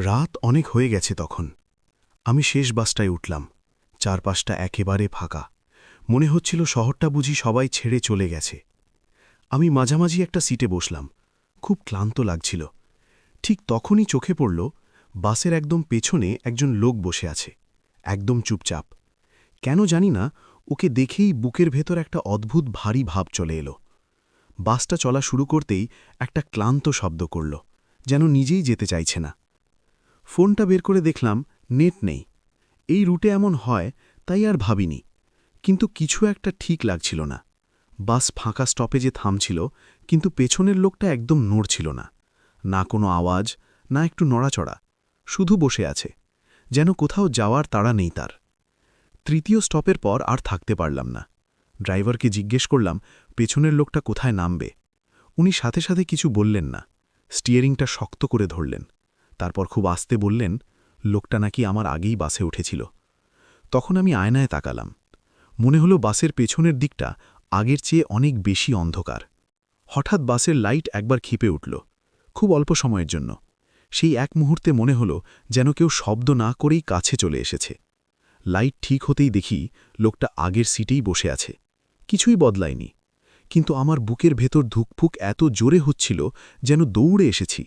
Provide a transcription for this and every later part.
রাত অনেক হয়ে গেছে তখন। আমি শেষ বাসটায় উঠলাম। চারপাশটা একেবারে ফাঁকা। মনে হচ্ছিল শহরটা বুঝি সবাই ছেড়ে চলে গেছে। আমি মাঝামাঝি একটা সিটে বসলাম। খুব ক্লান্ত লাগছিল। ঠিক তখনই চোখে পড়ল, বাসের একদম পেছনে একজন লোক বসে আছে। একদম চুপচাপ। কেন জানি না, ওকে দেখেই বুকের ভেতর একটা অদ্ভুত ভারী ভাব চলে এলো। বাসটা চলা শুরু করতেই একটা ক্লান্ত শব্দ করল, যেন নিজেই যেতে চাইছে না। ফোনটা বের করে দেখলাম নেট নেই। এই রুটে এমন হয়, তাই আর ভাবিনি। কিন্তু কিছু একটা ঠিক লাগছিল না। বাস ফাঁকা স্টপেজে থামছিল, কিন্তু পেছনের লোকটা একদম নড়ছিল না। না কোনো আওয়াজ, না একটু নড়াচড়া। শুধু বসে আছে। যেন কোথাও যাওয়ার তাড়া নেই তার। তৃতীয় স্টপের পর আর থাকতে পারলাম না। ড্রাইভারকে জিজ্ঞেস করলাম, পেছনের লোকটা কোথায় নামবে? উনি সাথে সাথে কিছু বললেন না। স্টিয়ারিংটা শক্ত করে ধরলেন। তারপর খুব আস্তে বললেন, লোকটা নাকি আমার আগেই বাসে উঠেছিল। তখন আমি আয়নায় তাকালাম। মনে হলো বাসের পেছনের দিকটা আগের চেয়ে অনেক বেশি অন্ধকার। হঠাৎ বাসের লাইট একবার ক্ষিপে উঠল, খুব অল্প সময়ের জন্য। সেই এক মুহূর্তে মনে হলো যেন কেউ শব্দ না করেই কাছে চলে এসেছে। লাইট ঠিক হতেই দেখি লোকটা আগের সিটেই বসে আছে। কিছুই বদলায়নি, কিন্তু আমার বুকের ভেতর ধুকফুক এত জোরে হচ্ছিল যেন দৌড়ে এসেছি।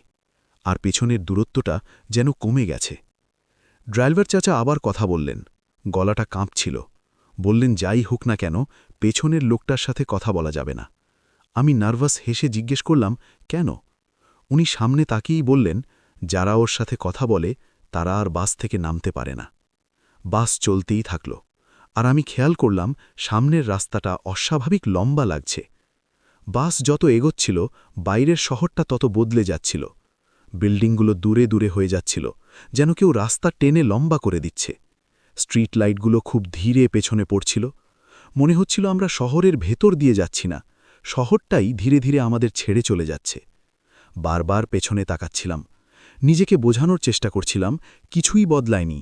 আর পেছনের দূরত্বটা যেন কমে গেছে। ড্রাইভার চাচা আবার কথা বললেন। গলাটা কাঁপছিল। বললেন, যাই হোক না কেন, পেছনের লোকটার সাথে কথা বলা যাবে না। আমি নার্ভাস হেসে জিজ্ঞেস করলাম, কেন? উনি সামনে তাকিয়েই বললেন, যারা ওর সাথে কথা বলে, তারা আর বাস থেকে নামতে পারে না। বাস চলতেই থাকল। আর আমি খেয়াল করলাম, সামনের রাস্তাটা অস্বাভাবিক লম্বা লাগছে। বাস যত এগোচ্ছিল, বাইরের শহরটা তত বদলে যাচ্ছিল। বিল্ডিংগুলো দূরে দূরে হয়ে যাচ্ছিল, যেন কেউ রাস্তা টেনে লম্বা করে দিচ্ছে। স্ট্রিট লাইটগুলো খুব ধীরে পেছনে পড়ছিল। মনে হচ্ছিল আমরা শহরের ভেতর দিয়ে যাচ্ছি না, শহরটাই ধীরে ধীরে আমাদের ছেড়ে চলে যাচ্ছে। বারবার পেছনে তাকাচ্ছিলাম, নিজেকে বোঝানোর চেষ্টা করছিলাম, কিছুই বদলায়নি।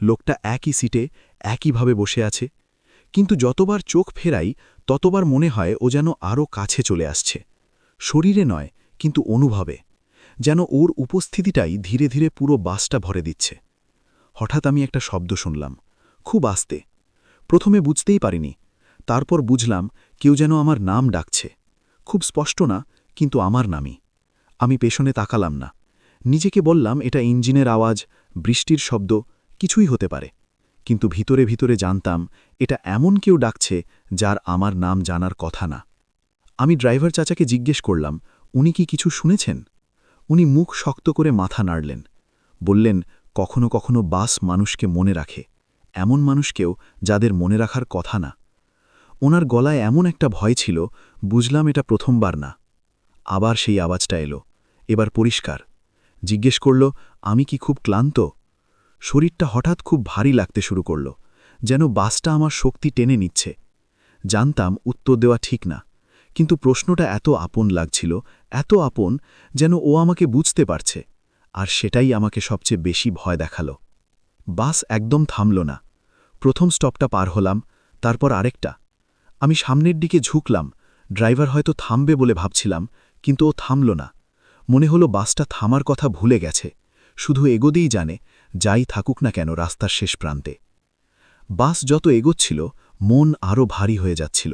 লোকটা একই সিটে, একইভাবে বসে আছে। কিন্তু যতবার চোখ ফেরাই, ততবার মনে হয় ও যেন আরও কাছে চলে আসছে। শরীরে নয়, কিন্তু অনুভবে। যেন ওর উপস্থিতিটাই ধীরে ধীরে পুরো বাসটা ভরে দিচ্ছে। হঠাৎ আমি একটা শব্দ শুনলাম। খুব আস্তে। প্রথমে বুঝতেই পারিনি। তারপর বুঝলাম কেউ যেন আমার নাম ডাকছে। খুব স্পষ্ট না, কিন্তু আমার নামই। আমি পেছনে তাকালাম না। নিজেকে বললাম, এটা ইঞ্জিনের আওয়াজ, বৃষ্টির শব্দ, কিছুই হতে পারে। কিন্তু ভিতরে ভিতরে জানতাম, এটা এমন কেউ ডাকছে, যার আমার নাম জানার কথা না। আমি ড্রাইভার চাচাকে জিজ্ঞেস করলাম, উনি কি কিছু শুনেছেন? উনি মুখ শক্ত করে মাথা নাড়লেন, বললেন, কখনো কখনো বাস মানুষকে মনে রাখে, এমন মানুষকেও যাদের মনে রাখার কথা না। ওনার গলায় এমন একটা ভয় ছিল, বুঝলাম এটা প্রথমবার না। আবার সেই আওয়াজটা এলো, এবার পরিষ্কার। জিজ্ঞেস করল, আমি কি খুব ক্লান্ত? শরীরটা হঠাৎ খুব ভারী লাগতে শুরু করল, যেন বাসটা আমার শক্তি টেনে নিচ্ছে। জানতাম উত্তর দেওয়া ঠিক না, কিন্তু প্রশ্নটা এত আপন লাগছিল এত আপন যেন ও আমাকে বুঝতে পারছে, আর সেটাই আমাকে সবচেয়ে বেশি ভয় দেখাল। বাস একদম থামল না। প্রথম স্টপটা পার হলাম, তারপর আরেকটা। আমি সামনের দিকে ঝুঁকলাম, ড্রাইভার হয়তো থামবে বলে ভাবছিলাম, কিন্তু ও থামল না। মনে হলো বাসটা থামার কথা ভুলে গেছে, শুধু এগোদেই জানে, যাই থাকুক না কেন রাস্তার শেষ প্রান্তে। বাস যত এগোচ্ছিল, মন আরও ভারী হয়ে যাচ্ছিল।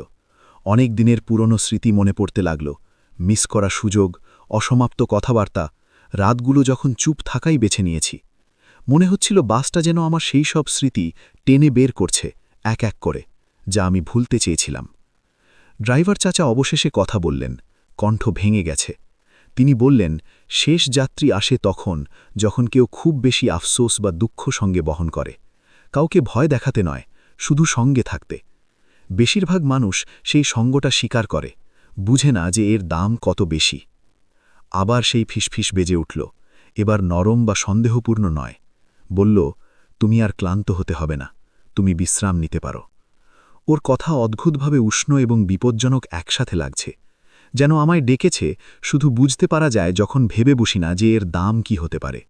অনেক দিনের পুরনো স্মৃতি মনে পড়তে লাগল মিস করা সুযোগ, অসমাপ্ত কথাবার্তা, রাতগুলো যখন চুপ থাকাই বেছে নিয়েছি। মনে হচ্ছিল বাসটা যেন আমার সেই সব স্মৃতি টেনে বের করছে এক এক করে, যা আমি ভুলতে চেয়েছিলাম। ড্রাইভার চাচা অবশেষে কথা বললেন, কণ্ঠ ভেঙে গেছে। তিনি বললেন, শেষ যাত্রী আসে তখন, যখন কেউ খুব বেশি আফসোস বা দুঃখ সঙ্গে বহন করে। কাউকে ভয় দেখাতে নয়, শুধু সঙ্গে থাকতে। বেশিরভাগ মানুষ সেই সঙ্গটা স্বীকার করে। বুঝে না যে এর দাম কত বেশি। আবার সেই ফিসফিস বেজে উঠল, এবার নরম বা সন্দেহপূর্ণ নয়। বলল, তুমি আর ক্লান্ত হতে হবে না, তুমি বিশ্রাম নিতে পারো। ওর কথা অদ্ভুতভাবে উষ্ণ এবং বিপজ্জনক একসাথে লাগছে। যেন আমায় ডেকেছে, শুধু বুঝতে পারা যায় যখন ভেবে বসি না যে এর দাম কি হতে পারে।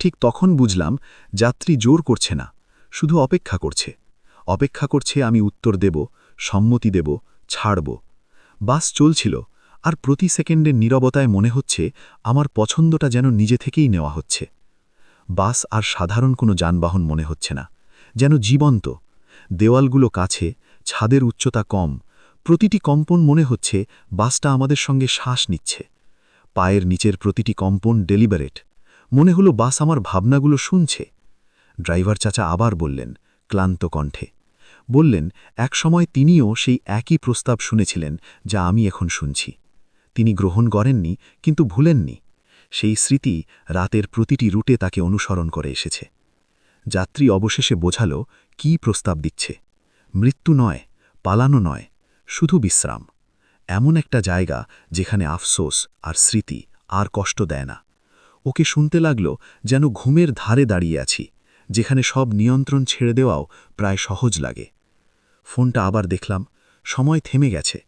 ঠিক তখন বুঝলাম, যাত্রী জোর করছে না, শুধু অপেক্ষা করছে। অপেক্ষা করছে আমি উত্তর দেব, সম্মতি দেব, ছাড়ব। বাস চলছিল, আর প্রতি সেকেন্ডের নীরবতায় মনে হচ্ছে আমার পছন্দটা যেন নিজে থেকেই নেওয়া হচ্ছে। বাস আর সাধারণ কোনো যানবাহন মনে হচ্ছে না, যেন জীবন্ত। দেওয়ালগুলো কাছে, ছাদের উচ্চতা কম, প্রতিটি কম্পন মনে হচ্ছে বাসটা আমাদের সঙ্গে শ্বাস নিচ্ছে। পায়ের নিচের প্রতিটি কম্পন ডেলিবারেট মনে হলো বাস আমার ভাবনাগুলো শুনছে। ড্রাইভার চাচা আবার বললেন, ক্লান্ত কণ্ঠে বললেন, একসময় তিনিও সেই একই প্রস্তাব শুনেছিলেন যা আমি এখন শুনছি। তিনি গ্রহণ করেননি, কিন্তু ভুলেননি। সেই স্মৃতি রাতের প্রতিটি রুটে তাকে অনুসরণ করে এসেছে। যাত্রী অবশেষে বোঝাল, কি প্রস্তাব দিচ্ছে। মৃত্যু নয়, পালানো নয়, শুধু বিশ্রাম। এমন একটা জায়গা যেখানে আফসোস আর স্মৃতি আর কষ্ট দেয় না। ওকে শুনতে লাগল যেন ঘুমের ধারে দাঁড়িয়ে আছি, যেখানে সব নিয়ন্ত্রণ ছেড়ে দেওয়াও প্রায় সহজ লাগে। ফোনটা আবার দেখলাম, সময় থেমে গেছে।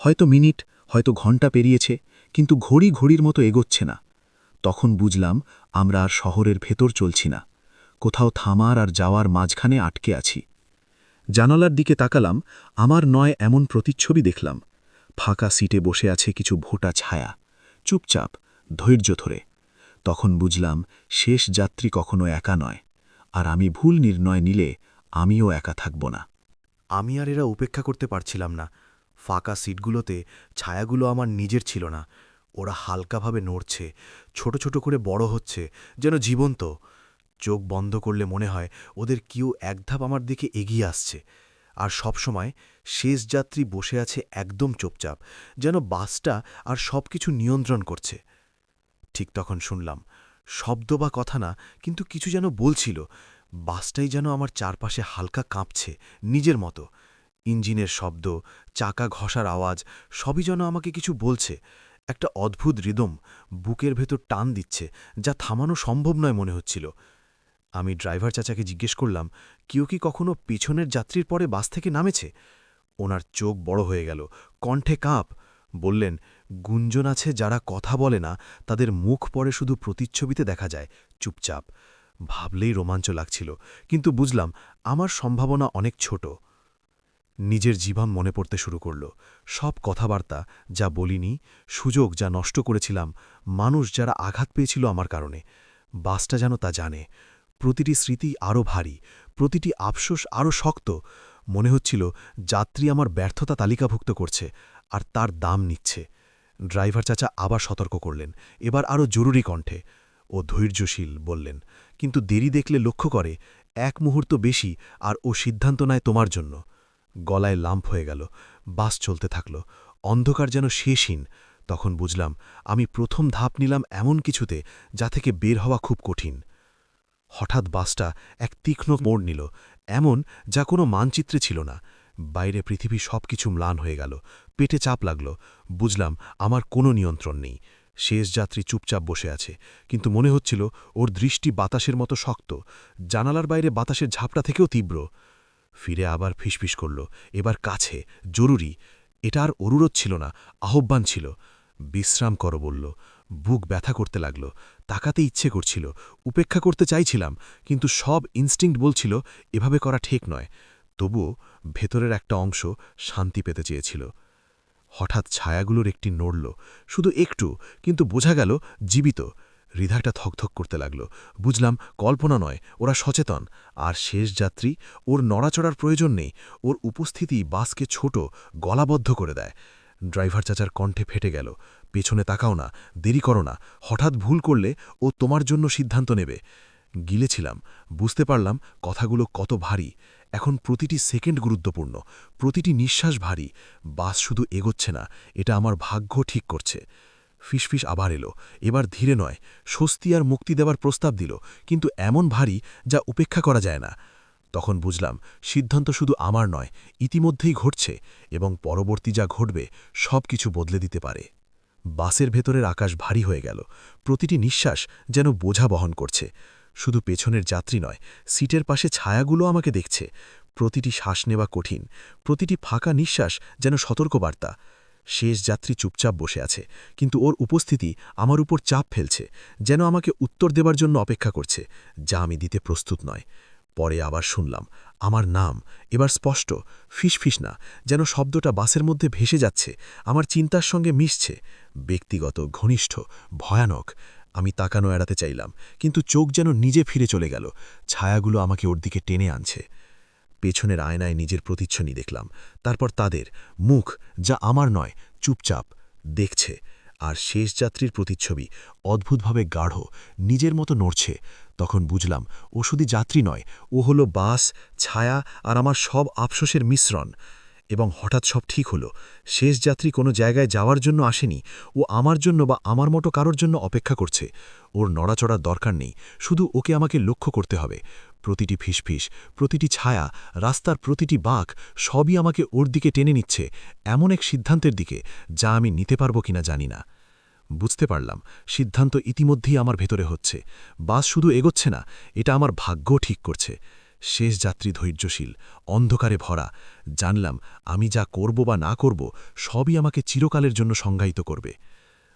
হয়তো মিনিট, হয়তো ঘণ্টা পেরিয়েছে, কিন্তু ঘড়ি ঘড়ির মতো এগোচ্ছে না। তখন বুঝলাম, আমরা আর শহরের ভেতর চলছি না। কোথাও থামার আর যাওয়ার মাঝখানে আটকে আছি। জানালার দিকে তাকালাম, আমার নয় এমন প্রতিচ্ছবি দেখলাম। ফাঁকা সিটে বসে আছে কিছু ভোটা ছায়া। চুপচাপ, ধৈর্য ধরে। তখন বুঝলাম, শেষ যাত্রী কখনো একা নয়। আর আমি ভুল নির্ণয় নিলে আমিও একা থাকব না। আমি আর এরা উপেক্ষা করতে পারছিলাম না। ফাঁকা সিটগুলোতে ছায়াগুলো আমার নিজের ছিল না। ওরা হালকাভাবে নড়ছে, ছোট ছোট করে বড় হচ্ছে, যেন জীবন্ত। চোখ বন্ধ করলে মনে হয় ওদের কেউ এক ধাপ আমার দিকে এগিয়ে আসছে। আর সবসময় শেষ যাত্রী বসে আছে একদম চুপচাপ, যেন বাসটা আর সব কিছু নিয়ন্ত্রণ করছে। ঠিক তখন শুনলাম, শব্দ বা কথা না, কিন্তু কিছু যেন বলছিল। বাসটাই যেন আমার চারপাশে হালকা কাঁপছে, নিজের মতো। ইঞ্জিনের শব্দ, চাকা ঘষার আওয়াজ, সবই যেন আমাকে কিছু বলছে। একটা অদ্ভুত রিদম বুকের ভেতর টান দিচ্ছে, যা থামানো সম্ভব নয় মনে হচ্ছিল। আমি ড্রাইভার চাচাকে জিজ্ঞেস করলাম, কেউ কি কখনো পিছনের যাত্রীর পরে বাস থেকে নামেছে? ওনার চোখ বড় হয়ে গেল, কণ্ঠে কাঁপ। বললেন, গুঞ্জন আছে যারা কথা বলে না, তাদের মুখ পরে শুধু প্রতিচ্ছবিতে দেখা যায়, চুপচাপ। ভাবলেই রোমাঞ্চ লাগছিল, কিন্তু বুঝলাম আমার সম্ভাবনা অনেক ছোট। নিজের জীবন মনে পড়তে শুরু করল। সব কথাবার্তা যা বলিনি, সুযোগ যা নষ্ট করেছিলাম, মানুষ যারা আঘাত পেয়েছিল আমার কারণে, বাসটা যেন তা জানে। প্রতিটি স্মৃতি আরও ভারী, প্রতিটি আফসোস আরও শক্ত। মনে হচ্ছিল যাত্রী আমার ব্যর্থতা তালিকাভুক্ত করছে, আর তার দাম নিচ্ছে। ড্রাইভার চাচা আবার সতর্ক করলেন, এবার আরও জরুরি কণ্ঠে। ও ধৈর্যশীল বললেন, কিন্তু দেরি দেখলে লক্ষ্য করে, এক মুহূর্ত বেশি আর ও সিদ্ধান্ত নেয় তোমার জন্য। গলায় লাম্প হয়ে গেল, বাস চলতে থাকল, অন্ধকার যেন শেষহীন। তখন বুঝলাম, আমি প্রথম ধাপ নিলাম এমন কিছুতে যা থেকে বের হওয়া খুব কঠিন। হঠাৎ বাসটা এক তীক্ষ্ণ মোড় নিল, এমন যা কোনো মানচিত্রে ছিল না। বাইরে পৃথিবী সব কিছু ম্লান হয়ে গেল, পেটে চাপ লাগল, বুঝলাম আমার কোনো নিয়ন্ত্রণ নেই। শেষ যাত্রী চুপচাপ বসে আছে। কিন্তু মনে হচ্ছিল ওর দৃষ্টি বাতাসের মতো শক্ত। জানালার বাইরে বাতাসের ঝাপটা থেকেও তীব্র। ফিরে আবার ফিসফিস করল। এবার কাছে, জরুরি। এটা আর অনুরোধ ছিল না, আহ্বান ছিল। বিশ্রাম করো বলল। বুক ব্যথা করতে লাগল। তাকাতে ইচ্ছে করছিল। উপেক্ষা করতে চাইছিলাম, কিন্তু সব ইনস্টিংক্ট বলছিল, এভাবে করা ঠিক নয়। তবুও ভেতরের একটা অংশ শান্তি পেতে চেয়েছিল। হঠাৎ ছায়াগুলোর একটি নড়ল, শুধু একটু, কিন্তু বোঝা গেল জীবিত। হৃদয়টা থকথক করতে লাগল। বুঝলাম কল্পনা নয়, ওরা সচেতন। আর শেষ যাত্রী, ওর নড়াচড়ার প্রয়োজন নেই। ওর উপস্থিতি বাসকে ছোট, গলাবদ্ধ করে দেয়। ড্রাইভার চাচার কণ্ঠে ফেটে গেল। পেছনে তাকাও না, দেরি করো না। হঠাৎ ভুল করলে ও তোমার জন্য সিদ্ধান্ত নেবে। গিলেছিলাম, বুঝতে পারলাম কথাগুলো কত ভারী। এখন প্রতিটি সেকেন্ড গুরুত্বপূর্ণ, প্রতিটি নিঃশ্বাস ভারী। বাস শুধু এগোচ্ছে না, এটা আমার ভাগ্য ঠিক করছে। ফিসফিস আবার এলো, এবার ধীরে নয়, স্বস্তি আর মুক্তি দেওয়ার প্রস্তাব দিল, কিন্তু এমন ভারী যা উপেক্ষা করা যায় না। তখন বুঝলাম, সিদ্ধান্ত শুধু আমার নয়, ইতিমধ্যেই ঘটছে এবং পরবর্তী যা ঘটবে সব কিছু বদলে দিতে পারে। বাসের ভেতরের আকাশ ভারী হয়ে গেল, প্রতিটি নিঃশ্বাস যেন বোঝা বহন করছে। শুধু পেছনের যাত্রী নয়, সিটের পাশে ছায়াগুলো আমাকে দেখছে। প্রতিটি শ্বাস নেওয়া কঠিন, প্রতিটি ফাঁকা নিঃশ্বাস যেন সতর্কবার্তা। শেষ যাত্রী চুপচাপ বসে আছে, কিন্তু ওর উপস্থিতি আমার উপর চাপ ফেলছে, যেন আমাকে উত্তর দেবার জন্য অপেক্ষা করছে, যা আমি দিতে প্রস্তুত নয়। পরে আবার শুনলাম, আমার নাম, এবার স্পষ্ট, ফিসফিস না, যেন শব্দটা বাসের মধ্যে ভেসে যাচ্ছে, আমার চিন্তার সঙ্গে মিশছে, ব্যক্তিগত, ঘনিষ্ঠ, ভয়ানক আমি তাকানো এড়াতে চাইলাম, কিন্তু চোখ যেন নিজে ফিরে চলে গেল। ছায়াগুলো আমাকে ওর দিকে টেনে আনছে। পেছনের আয়নায় নিজের প্রতিচ্ছনি দেখলাম। তারপর তাদের, মুখ, যা আমার নয়, চুপচাপ, দেখছে। আর শেষ যাত্রীর প্রতিচ্ছবি অদ্ভুতভাবে গাঢ়, নিজের মতো নড়ছে। তখন বুঝলাম, ও শুধু যাত্রী নয়, ও হলো বাস, ছায়া আর আমার সব আফসোসের মিশ্রণ। এবং হঠাৎ সব ঠিক হলো। শেষ যাত্রী কোনো জায়গায় যাওয়ার জন্য আসেনি। ও আমার জন্য বা আমার মতো কারোর জন্য অপেক্ষা করছে। ওর নড়াচড়ার দরকার নেই। শুধু ওকে আমাকে লক্ষ্য করতে হবে। প্রতিটি ফিসফিস, প্রতিটি ছায়া, রাস্তার প্রতিটি বাঁক, সবই আমাকে ওর দিকে টেনে নিচ্ছে, এমন এক সিদ্ধান্তের দিকে, যা আমি নিতে পারব কিনা জানি না। বুঝতে পারলাম, সিদ্ধান্ত ইতিমধ্যেই আমার ভেতরে হচ্ছে। বাস শুধু এগোচ্ছে না, এটা আমার ভাগ্য ঠিক করছে। শেষ যাত্রী ধৈর্যশীল, অন্ধকারে ভরা। জানলাম, আমি যা করব বা না করব, সবই আমাকে চিরকালের জন্য সংজ্ঞায়িত করবে।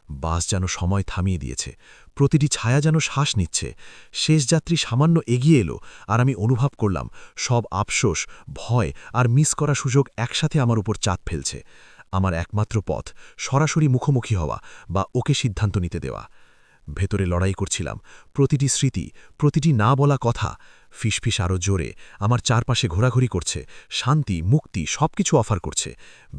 বাস যেন সময় থামিয়ে দিয়েছে, প্রতিটি ছায়া যেন শ্বাস নিচ্ছে। শেষ যাত্রী সামান্য এগিয়ে এলো, আর আমি অনুভব করলাম, সব আফসোস, ভয় আর মিস করা সুযোগ একসাথে আমার উপর চাপ ফেলছে। আমার একমাত্র পথ, সরাসরি মুখোমুখি হওয়া বা ওকে সিদ্ধান্ত নিতে দেওয়া। ভেতরে লড়াই করছিলাম। প্রতিটি স্মৃতি, প্রতিটি না বলা কথা, ফিসফিস আরও জোরে, আমার চারপাশে ঘোরাঘুরি করছে, শান্তি, মুক্তি সব কিছু অফার করছে।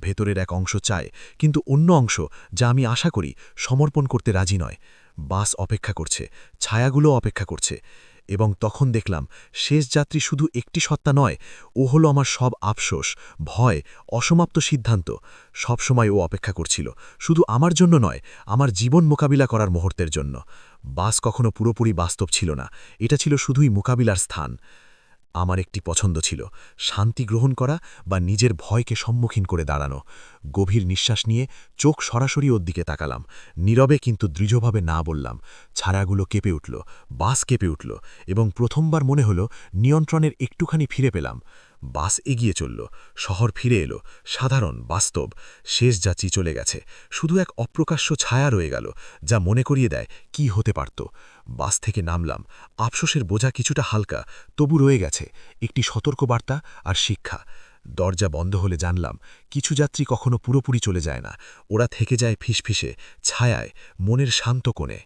ভেতরের এক অংশ চায়, কিন্তু অন্য অংশ, যা আমি আশা করি, সমর্পণ করতে রাজি নয়। বাস অপেক্ষা করছে ছায়াগুলো অপেক্ষা করছে। এবং তখন দেখলাম, শেষ যাত্রী শুধু একটি সত্তা নয়, ও হলো আমার সব আফসোস, ভয়, অসমাপ্ত সিদ্ধান্ত। সবসময় ও অপেক্ষা করছিল, শুধু আমার জন্য নয়, আমার জীবন মোকাবিলা করার মুহূর্তের জন্য। বাস কখনো পুরোপুরি বাস্তব ছিল না, এটা ছিল শুধুই মোকাবিলার স্থান। আমার একটি পছন্দ ছিল। শান্তি গ্রহণ করা বা নিজের ভয়কে সম্মুখীন করে দাঁড়ানো। গভীর নিঃশ্বাস নিয়ে চোখ সরাসরি ওর দিকে তাকালাম। নীরবে কিন্তু দৃঢ়ভাবে না বললাম। ছাড়াগুলো কেঁপে উঠল, বাস কেঁপে উঠল এবং প্রথমবার মনে হল নিয়ন্ত্রণের একটুখানি ফিরে পেলাম। বাস এগিয়ে চলল, শহর ফিরে এলো, সাধারণ, বাস্তব, শেষ যাত্রী চলে গেছে, শুধু এক অপ্রকাশ্য ছায়া রয়ে গেল, যা মনে করিয়ে দেয় কি হতে পারত। বাস থেকে নামলাম, আফসোসের বোঝা কিছুটা হালকা, তবু রয়ে গেছে, একটি সতর্কবার্তা আর শিক্ষা। দরজা বন্ধ হলে জানলাম, কিছু যাত্রী কখনো পুরোপুরি চলে যায় না, ওরা থেকে যায় ফিসফিসে, ছায়ায়, মনের শান্ত কোণে।